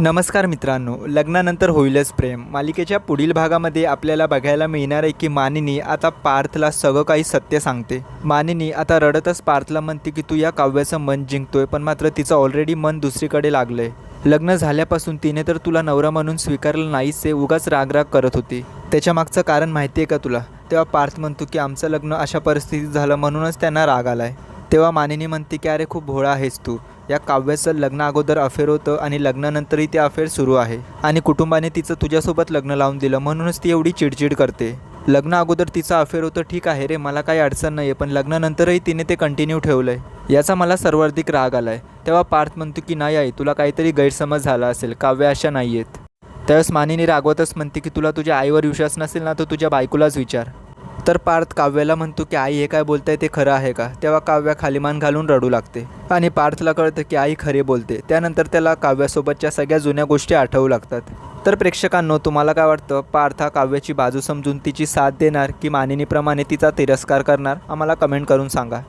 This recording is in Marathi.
नमस्कार मित्रांनो लग्नानंतर होईलच प्रेम. मालिकेच्या पुढील भागामध्ये आपल्याला बघायला मिळणार आहे की मानिनी आता पार्थला सगळं काही सत्य सांगते. मानिनी आता रडतच पार्थला म्हणते की तू या काव्याचं मन जिंकतोय पण मात्र तिचं ऑलरेडी मन दुसरीकडे लागलंय. लग्न झाल्यापासून तिने तर तुला नवरा म्हणून स्वीकारलं नाहीच आहे उगाच रागराग करत होती. त्याच्या मागचं कारण माहिती आहे का तुला? तेव्हा पार्थ म्हणतो की आमचं लग्न अशा परिस्थितीत झालं म्हणूनच त्यांना राग आलाय. तेव्हा मानिनी म्हणते की अरे खूप भोळा आहेस तू. या काव्याचं लग्न अगोदर अफेअर होतं आणि लग्नानंतरही ते अफेअर सुरू आहे. आणि कुटुंबाने तिचं तुझ्यासोबत लग्न लावून दिलं. म्हणूनच ती एवढी चिडचिड करते. लग्न अगोदर तिचं अफेअर होतं ठीक आहे रे मला काही अडचण नाही आहे पण लग्नानंतरही तिने ते कंटिन्यू ठेवलं आहे याचा मला सर्वाधिक राग आला आहे तेव्हा पार्थ म्हणतो की नाही आई तुला काहीतरी गैरसमज झाला असेल. काव्य अशा नाही आहेत त्यावेळेस मानिनी रागवतच म्हणते की तुला तुझ्या आईवर विश्वास नसेल ना तर तुझ्या बायकोलाच विचार. तर पार्थ काव्याला म्हणतो की आई हे काय बोलताय? ते खरं आहे का? तेव्हा काव्या खालीमान घालून रडू लागते आणि पार्थला कळतं की आई खरे बोलते. त्यानंतर त्याला काव्यासोबतच्या सगळ्या जुन्या गोष्टी आठवू लागतात. तर प्रेक्षकांनो तुम्हाला काय वाटतं? पार्थ हा काव्याची बाजू समजून तिची साथ देणार की मानिनीप्रमाणे तिचा तिरस्कार करणार? आम्हाला कमेंट करून सांगा.